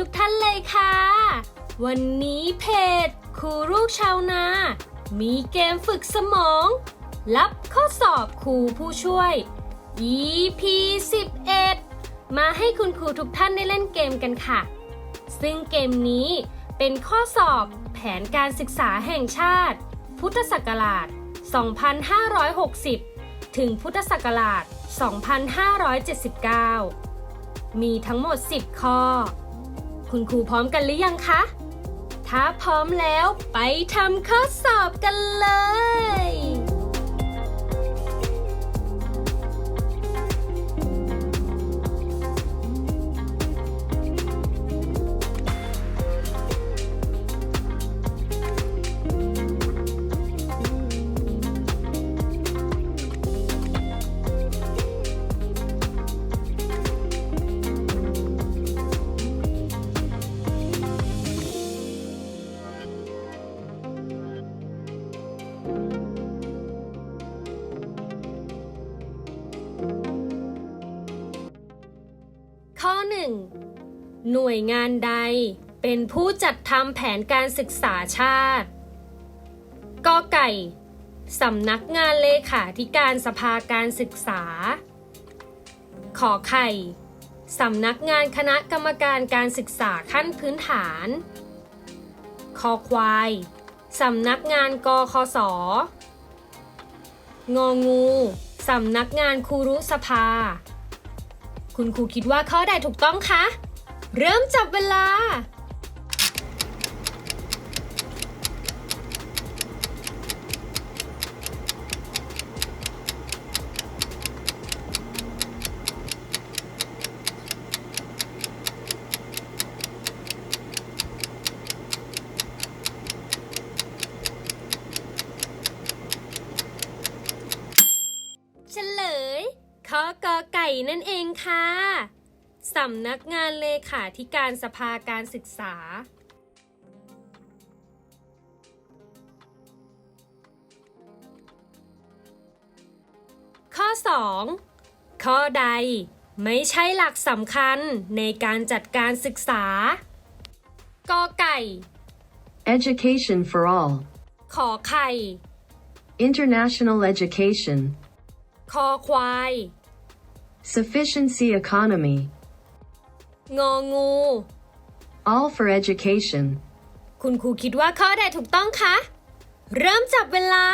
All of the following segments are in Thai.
ทุกท่านเลยค่ะ วันนี้เพจครูลูกชาวนา มีเกมฝึกสมอง รับข้อสอบครูผู้ช่วย EP 11 มาให้คุณครูทุกท่านได้เล่นเกมกันค่ะ ซึ่งเกมนี้เป็นข้อสอบแผนการศึกษาแห่งชาติ พุทธศักราช 2560 ถึงพุทธศักราช 2579 มีทั้งหมด 10 ข้อ คุณครูพร้อมกันหรือยังคะ ถ้าพร้อมแล้วไปทำข้อสอบกันเลย หน่วยงานใด เป็นผู้จัดทำแผนการศึกษาชาติกอไก่สำนักงานเลขาธิการสภาการศึกษา ขอไข่ สำนักงานคณะกรรมการการศึกษาขั้นพื้นฐาน คอควาย สำนักงานกคส งองู สำนักงานครูรุสภา คุณครูคิดว่าข้อใดถูกต้องคะ เริ่มจับเวลา เฉลยข้อกอไก่นั่นเองค่ะ สำนักงานเลขาธิการสภาการศึกษา ข้อ 2 ข้อใดไม่ใช่หลักสำคัญในการจัดการศึกษากอไก่ Education for all. ขอไข่ International education. คอควาย Sufficiency economy. งองู All for education. คุณครูคิดว่าข้อใดถูกต้องคะ เริ่มจับเวลา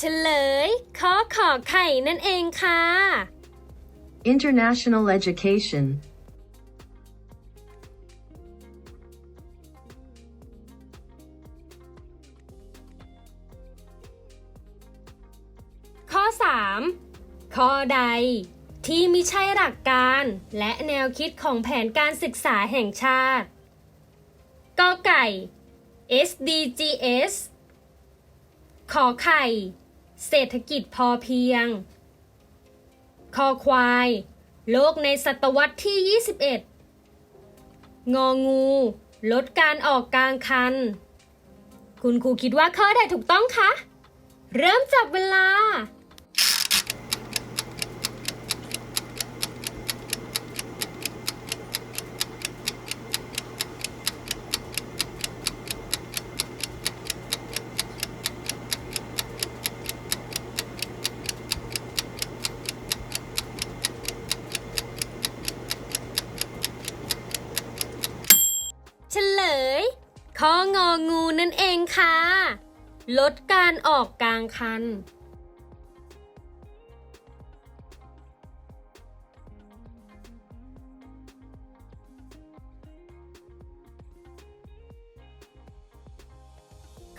เฉลย ข้อขอไข่นั่นเองค่ะ International education. ข้อ 3 ข้อใด ที่ไม่ใช่หลักการ และแนวคิดของแผนการศึกษาแห่งชาติกอไก่ SDGs ขอไข่ เศรษฐกิจพอเพียง คอควาย โลกในศตวรรษที่ 21 งองู ลดการออกกลางคัน คุณครูคิดว่าข้อใดถูกต้องคะ เริ่มจับเวลา ยข้ององูนั่นเองค่ะ ลดการออกกลางคัน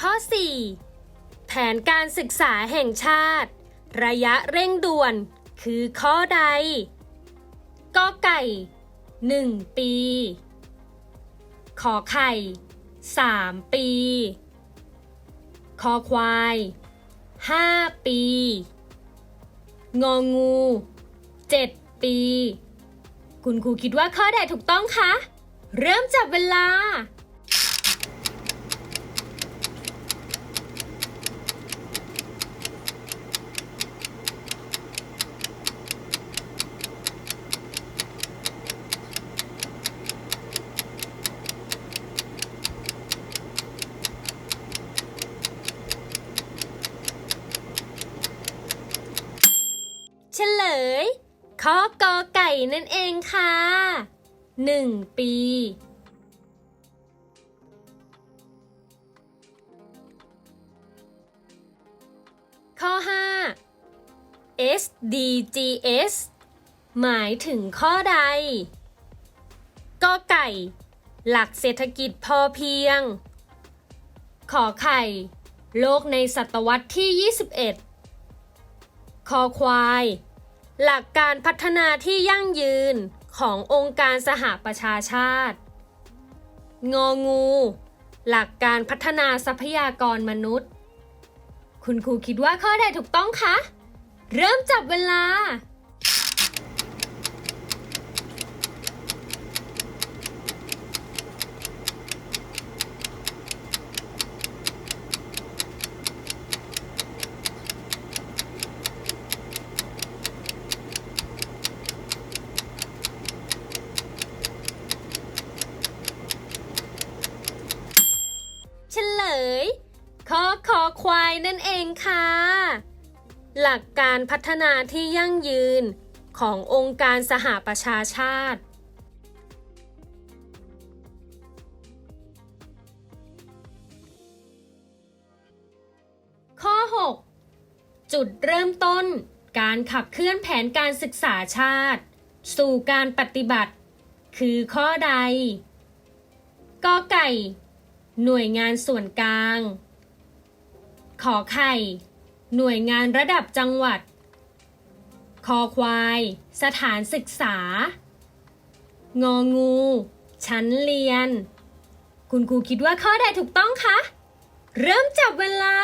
ข้อ 4 แผนการศึกษาแห่งชาติ ระยะเร่งด่วนคือข้อใดกอไก่ 1 ปี ขอไข่3ปี คอควายห้าปี งองูเจ็ดปี คุณครูคิดว่าข้อใดถูกต้องคะ เริ่มจับเวลา เฉลย ข้อกอไก่นั่นเองค่ะ หนึ่งปี ข้อ 5 SDGs หมายถึงข้อใดกอไก่ หลักเศรษฐกิจพอเพียง ขอไข่ โลกในศตวรรษที่ 21 คอควาย หลักการพัฒนาที่ยั่งยืน ขององค์การสหประชาชาติ งองู หลักการพัฒนาทรัพยากรมนุษย์ คุณครูคิดว่าข้อใดถูกต้องคะ เริ่มจับเวลา เฉลย ข้อ ควายนั่นเองค่ะ หลักการพัฒนาที่ยั่งยืนขององค์การสหประชาชาติข้อ 6 จุดเริ่มต้น การขับเคลื่อนแผนการศึกษาชาติ สู่การปฏิบัติ คือข้อใดกอไก่ หน่วยงานส่วนกลาง ขอไข่ หน่วยงานระดับจังหวัด คอควาย สถานศึกษา งองู ชั้นเรียน คุณครูคิดว่าข้อใดถูกต้องคะ เริ่มจับเวลา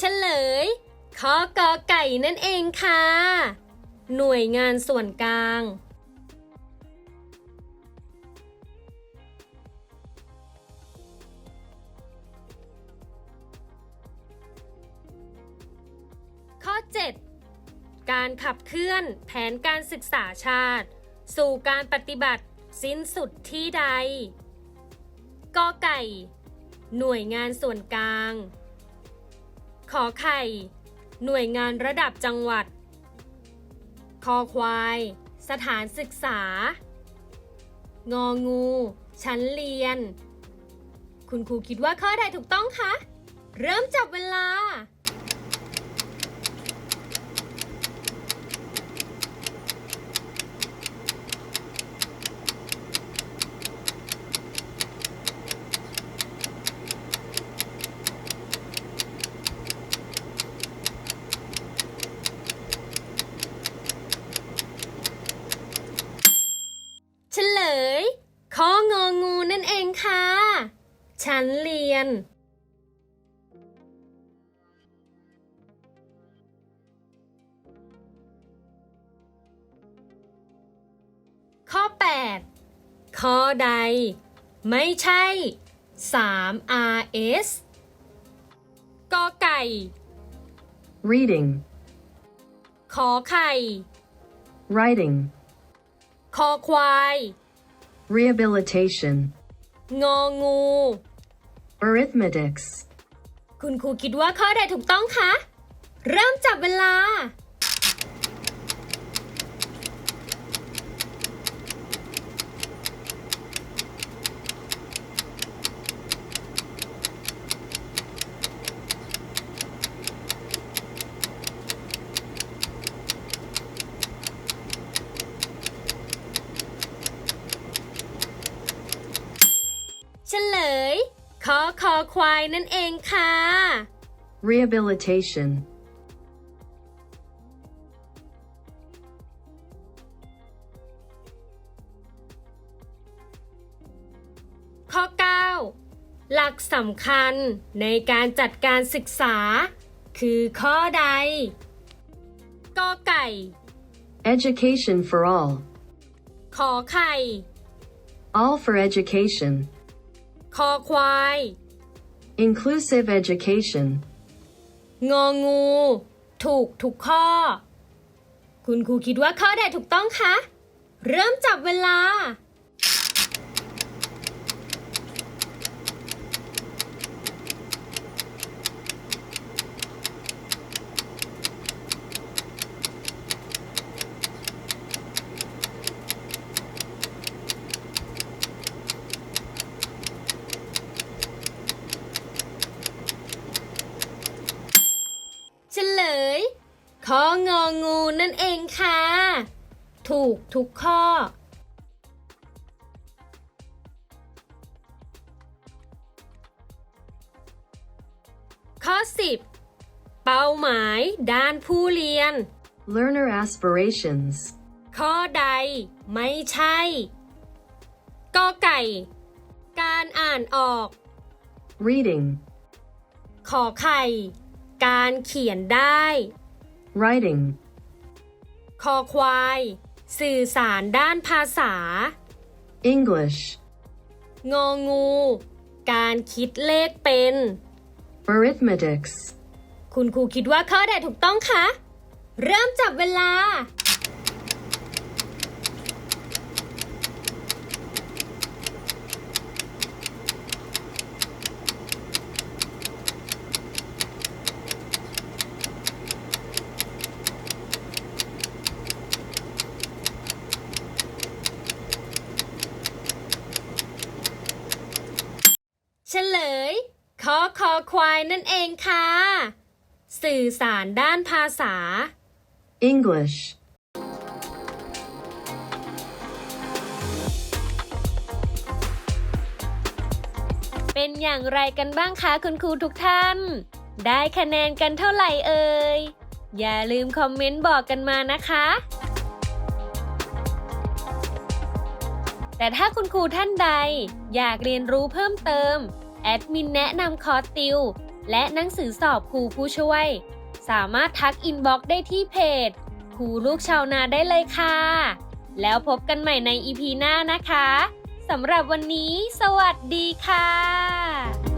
เฉลย ข้อกอไก่นั่นเองค่ะ หน่วยงานส่วนกลาง ข้อ 7 การขับเคลื่อนแผนการศึกษาชาติ สู่การปฏิบัติสิ้นสุดที่ใดกอไก่ หน่วยงานส่วนกลาง ขอไข่ หน่วยงานระดับจังหวัด คอควาย สถานศึกษา งองู ชั้นเรียน คุณครูคิดว่าข้อใดถูกต้องคะ เริ่มจับเวลา ข้อใด ไม่ใช่ 3 RS กอไก่ reading, ขอไข่ writing, คอควาย rehabilitation, งองู arithmetics, คุณครูคิดว่าข้อใดถูกต้องคะ เริ่มจับเวลา เควายนั่นเองค่ะ rehabilitation, ข้อ 9 หลักสำคัญในการจัดการศึกษา คือข้อใดกอไก่ education for all, ขอไข่ all for education, คอควาย inclusive education, งองู ถูกทุกข้อ คุณครูคิดว่าข้อใดถูกต้องคะ เริ่มจับเวลา เฉลย ข้ององูนั่นเองค่ะ ถูก ทุกข้อ ข้อ 10 เป้าหมายด้านผู้เรียน learner aspirations, ข้อใดไม่ใช่กอไก่ การอ่านออก reading, ขอไข่ การเขียนได้ writing, คอควาย สื่อสารด้านภาษา English, งองู การคิดเลขเป็น arithmetics, คุณครูคิดว่าข้อใดถูกต้องคะ เริ่มจับเวลา เฉลยขอ คอควายนั่นเองค่ะ สื่อสารด้านภาษา English, เป็นอย่างไรกันบ้างคะคุณครูทุกท่าน ได้คะแนนกันเท่าไหร่เอ่ย อย่าลืมคอมเมนต์บอกกันมานะคะ แต่ถ้าคุณครูท่านใด อยากเรียนรู้เพิ่มเติม แอดมินแนะนำคอร์สติว และหนังสือสอบครูผู้ช่วย สามารถทักอินบ็อกได้ที่เพจครูลูกชาวนาได้เลยค่ะ แล้วพบกันใหม่ในอีพีหน้านะคะสำหรับวันนี้ สวัสดีค่ะ